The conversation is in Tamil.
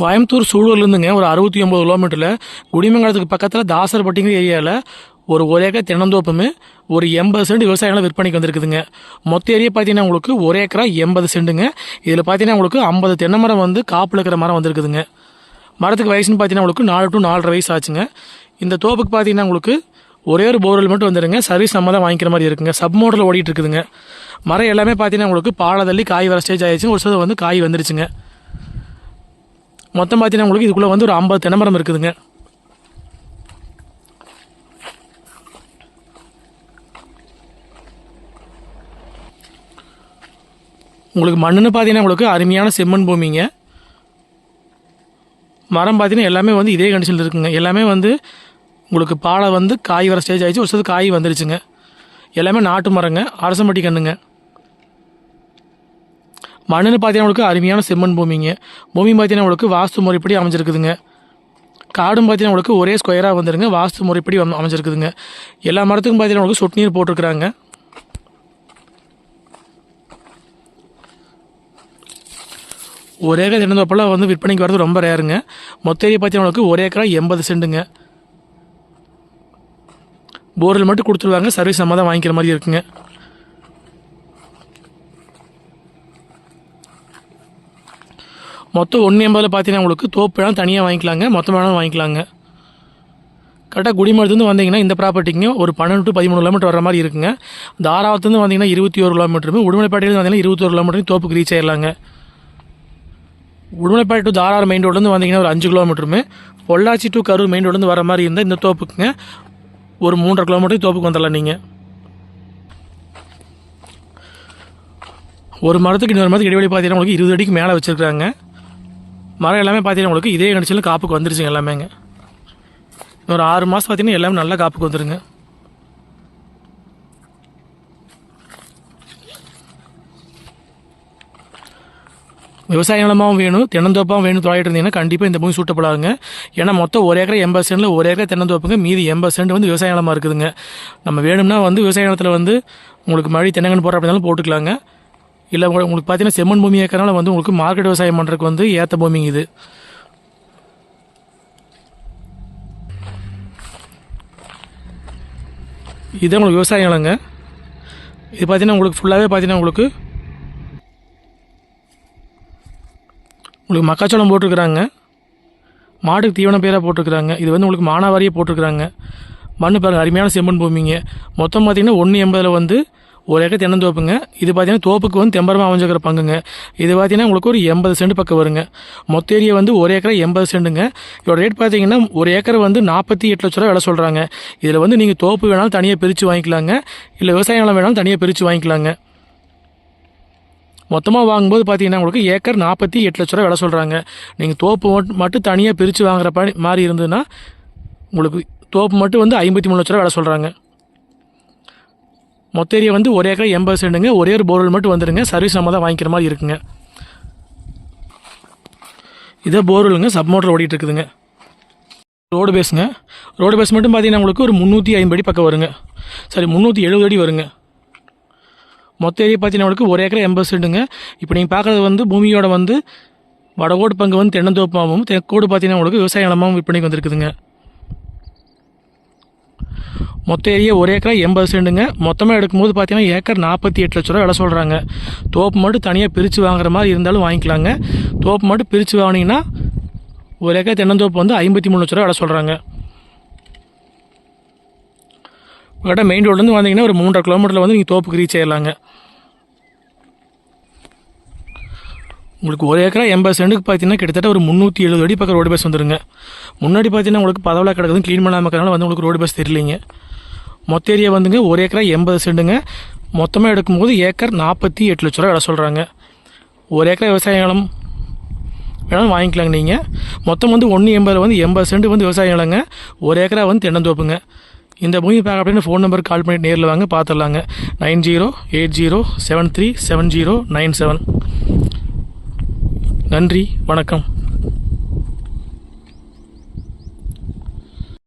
கோயம்புத்தூர் சூழூர்லேருந்துங்க ஒரு அறுபத்தி ஒம்பது கிலோமீட்டரில் குடிமங்கலத்துக்கு பக்கத்தில் தாசர்பட்டிங்கிற ஏரியாவில் ஒரு ஒரு ஏக்கர் தென்னந்தோப்புமே ஒரு எண்பது சென்ட் விவசாயம் விற்பனைக்கு வந்திருக்குதுங்க. மொத்த ஏரியா பார்த்தீங்கன்னா உங்களுக்கு ஒரு ஏக்கரா எண்பது சென்ட்டுங்க. இதில் பார்த்தீங்கன்னா உங்களுக்கு ஐம்பது தென்னை மரம் வந்து காப்பில் இருக்கிற மரம் வந்திருக்குதுங்க. மரத்துக்கு வயசுன்னு பார்த்தீங்கன்னா உங்களுக்கு நாலு டு நாலரை வயசு ஆச்சுங்க. இந்த தோப்புக்கு பார்த்தீங்கன்னா உங்களுக்கு ஒரே ஒரு போர்வெல் மட்டும் வந்துடுங்க சர்வீஸ் நம்ம தான் வாங்கிக்கிற மாதிரி இருக்குங்க. சப் மோட்டரில் ஓடிட்டு இருக்குதுங்க. மரம் எல்லாமே பார்த்தீங்கன்னா உங்களுக்கு பாலை தள்ளி காய் வர ஸ்டேஜ் ஆயிடுச்சு ஒரு சில வந்து காய் வந்துருச்சுங்க. மொத்தம் பார்த்தீங்கன்னா உங்களுக்கு இதுக்குள்ளே வந்து ஒரு ஐம்பது தினமரம் இருக்குதுங்க. உங்களுக்கு மண்ணுன்னு பார்த்தீங்கன்னா உங்களுக்கு அருமையான செம்மண் பூமிங்க. மரம் பார்த்தீங்கன்னா எல்லாமே வந்து இதே கண்டிஷனில் இருக்குங்க. எல்லாமே வந்து உங்களுக்கு பாலை வந்து காய் வர ஸ்டேஜ் ஆகிடுச்சு ஒரு சில காய் வந்துருச்சுங்க. எல்லாமே நாட்டு மரங்க. அரசம்பட்டி கண்ணுங்க. மண்ணுன்னு பார்த்தீங்கன்னா உங்களுக்கு அருமையான செம்மண் பூமிங்க. பூமி பார்த்தீங்கன்னா உங்களுக்கு வாஸ்து முறைப்படி அமைஞ்சிருக்குதுங்க. காடும் பார்த்தீங்கன்னா உங்களுக்கு ஒரே ஸ்கொயராக வந்துருங்க. வாஸ்து முறைப்படி வந்து அமைஞ்சிருக்குதுங்க. எல்லா மரத்துக்கும் பார்த்தீங்கன்னா உங்களுக்கு சொட்டு நீர் போட்டிருக்கிறாங்க. ஒரே ஏக்கர் தினந்தோப்பெல்லாம் வந்து விற்பனைக்கு வரது ரொம்ப ரேருங்க. மொத்த ஏரியா பார்த்தீங்கன்னா உங்களுக்கு ஒரே ஏக்கரா எண்பது சென்ட்டுங்க போரில் மட்டும் கொடுத்துருவாங்க. சர்வீஸ் நம்ம தான் வாங்கிக்கிற மாதிரி இருக்குங்க. மொத்தம் ஒன்று எண்பதில் பார்த்தீங்கன்னா உங்களுக்கு தோப்பு வேணாலும் தனியாக வாங்கிக்கலாங்க மொத்தம் வேணாலும் வாங்கிக்கலாங்க. கரெக்டாக குடிமரத்துலேருந்து வந்தீங்கன்னா இந்த ப்ராப்பர்ட்டிங்க ஒரு பன்னெண்டு டு பதிமூணு கிலோமீட்டர் வர மாதிரி இருக்குங்க. தாராவத்துலேருந்து வந்தீங்கன்னா இருபத்தி ஒரு கிலோமீட்டருமே உடுமலைப்பேட்டையிலேருந்து வந்தீங்கன்னா இருபத்தொரு கிலோமீட்டரும் தோப்புக்கு ரீச் ஆயிடலாங்க உடுமலைப்பேட்டை டு தாரார் மெயின் ரோட்லேருந்து வந்தீங்கன்னா ஒரு அஞ்சு கிலோமீட்டருமே பொள்ளாச்சி டு கரூர் மெயின் ரோட்லேருந்து வர மாதிரி இருந்தால் இந்த தோப்புக்குங்க. ஒரு மூன்றரை கிலோமீட்டர் தோப்புக்கு வந்துடலாம் நீங்கள் ஒரு மரத்துக்கு இன்னொரு மரத்துக்கு இடைவெளி பார்த்தீங்கன்னா உங்களுக்கு இருபது அடிக்கு மேலே வச்சுருக்காங்க மரம் எல்லாமே பார்த்தீங்கன்னா உங்களுக்கு இதே கண்டிஷனில் காப்புக்கு வந்துருச்சுங்க எல்லாமேங்க. ஒரு ஆறு மாதம் பார்த்தீங்கன்னா எல்லாமே நல்லா காப்புக்கு வந்துருங்க. விவசாய நிலமாகவும் வேணும் தென்னந்தோப்பாகவும் வேணும் தொலைட்டு இருந்தீங்கன்னா கண்டிப்பாக இந்த பூமி சூட்டப்படாதுங்க ஏன்னா மொத்தம் ஒரு ஏக்கரை எண்பது சென்டில் ஒரு ஏக்கரை தென்னந்தோப்புங்க மீதி எண்பது சென்ட் வந்து விவசாய நிலமாக இருக்குதுங்க. நம்ம வேணும்னா வந்து விவசாய நிலத்தில் வந்து உங்களுக்கு மழை தென்னங்கன்று போடுற அப்படினாலும் போட்டுக்கலாங்க. இல்லை உங்களுக்கு உங்களுக்கு பார்த்தீங்கன்னா செம்மண் பூமி ஏக்கறனால வந்து உங்களுக்கு மார்க்கெட் விவசாயம் பண்ணுறதுக்கு வந்து ஏற்ற பூமிங்க இது. இதுதான் உங்களுக்கு விவசாய நிலங்க. இது பார்த்தீங்கன்னா உங்களுக்கு ஃபுல்லாகவே பார்த்தீங்கன்னா உங்களுக்கு உங்களுக்கு மக்காச்சோளம் போட்டிருக்கிறாங்க. மாட்டுக்கு தீவன பேராக போட்டிருக்கிறாங்க. இது வந்து உங்களுக்கு மானாவாரியே போட்டிருக்கிறாங்க. மண் பாருங்கள் அருமையான செம்மண் பூமிங்க. மொத்தம் பார்த்தீங்கன்னா ஒன்று எண்பதில் வந்து ஒரு ஏக்கர் தென்னந்தோப்புங்க இது பார்த்தீங்கன்னா தோப்புக்கு வந்து தெம்பரமாக அமைஞ்சிருக்கிற பங்குங்க. இது பார்த்தீங்கன்னா உங்களுக்கு ஒரு எண்பது சென்ட் பக்கம் வருங்க. மொத்த ஏரியா வந்து ஒரு ஏக்கரை எண்பது சென்ட்டுங்க. இதோட ரேட் பார்த்தீங்கன்னா ஒரு ஏக்கர் வந்து நாற்பத்தி எட்டு லட்ச ரூபா விலை சொல்கிறாங்க இதில் வந்து நீங்கள் தோப்பு வேணாலும் தனியாக பிரித்து வாங்கிக்கலாங்க. இல்லை விவசாய நிலம் வேணாலும் தனியாக பிரித்து வாங்கிக்கலாங்க. மொத்தமாக வாங்கும்போது பார்த்தீங்கன்னா உங்களுக்கு ஏக்கர் நாற்பத்தி எட்டு லட்ச ரூபா விலை சொல்கிறாங்க நீங்கள் தோப்பு மட்டும் மட்டும் தனியாக பிரித்து வாங்குற மாதிரி இருந்ததுன்னா உங்களுக்கு தோப்பு மட்டும் வந்து ஐம்பத்தி மூணு லட்ச ரூபா விலை சொல்கிறாங்க மொத்த ஏரியா வந்து ஒரே ஏக்கர் எண்பது சென்ட்டுங்க. ஒரே ஒரு போர்வெல் மட்டும் வந்துடுங்க சர்வீஸ் நம்ம தான் வாங்கிக்கிற மாதிரி இருக்குங்க. இதே போர்வெலுங்க சப் மோட்டர் ஓடிட்டு இருக்குதுங்க. ரோடு பேஸுங்க ரோடு பேஸ் மட்டும் பார்த்தீங்கன்னா உங்களுக்கு ஒரு முந்நூற்றி ஐம்பது அடி பக்கம் வருங்க. சரி முந்நூற்றி எழுபது அடி வருங்க. மொத்த ஏரியா பார்த்தீங்கன்னா உங்களுக்கு ஒரு ஏக்கர் எண்பது சென்ட்டுங்க. இப்போ நீங்கள் பார்க்குறது வந்து பூமியோட வந்து வடகோடு பங்கு வந்து தென்னந்தோப்பாகவும் தெற்கோடு பார்த்தீங்கன்னா உங்களுக்கு விவசாய நிலமாகவும் விற்பனைக்கு வந்திருக்குதுங்க. மொத்த ஏரியா ஒரு ஏக்கரா எண்பது சென்ட்டுங்க மொத்தமாக எடுக்கும்போது பார்த்தீங்கன்னா ஏக்கர் நாற்பத்தி எட்டு லட்ச ரூபா விலை சொல்கிறாங்க தோப்பு மட்டும் தனியாக பிரித்து வாங்குற மாதிரி இருந்தாலும் வாங்கிக்கலாங்க. தோப்பு மட்டும் பிரித்து வாங்கினீங்கன்னா ஒரு ஏக்கர் தென்னந்தோப்பு வந்து ஐம்பத்தி மூணு லட்ச ரூபா விலை சொல்கிறாங்க உங்கள்கிட்ட மெயின் ரோட்லேருந்து வந்தீங்கன்னா ஒரு மூன்றரை கிலோமீட்டரில் வந்து நீங்கள் தோப்புக்கு ரீச் ஆயிடலாங்க உங்களுக்கு ஒரு ஏக்கரா எண்பது சென்ட்டுக்கு பார்த்தீங்கன்னா கிட்டத்தட்ட ஒரு முந்நூற்றி எழுபது அடி பக்கம் ரோடு பஸ் வந்துருங்க. முன்னாடி பார்த்தீங்கன்னா உங்களுக்கு பதவியில் கிடக்குது க்ளீன் பண்ணாமல் இருக்கிறனால வந்து உங்களுக்கு ரோடு பஸ் தெரியலிங்க. மொத்த ஏரியா வந்துங்க ஒரு ஏக்கரா எண்பது சென்ட்டுங்க மொத்தமாக எடுக்கும்போது ஏக்கர் நாற்பத்தி எட்டு லட்ச ரூபா விலை சொல்கிறாங்க ஒரு ஏக்கரா விவசாய நிலம் வேணாலும் வாங்கிக்கலாங்க நீங்கள் மொத்தம் வந்து ஒன்று எண்பது வந்து எண்பது சென்ட் வந்து விவசாய நிலங்க. ஒரு ஏக்கரா வந்து தென்னந்தோப்புங்க. இந்த பூமி பேக் அப்படின்னு ஃபோன் நம்பர் கால் பண்ணி நேரில் வாங்க பார்த்துடலாங்க nine zero eight zero seven three seven zero nine seven. நன்றி வணக்கம்.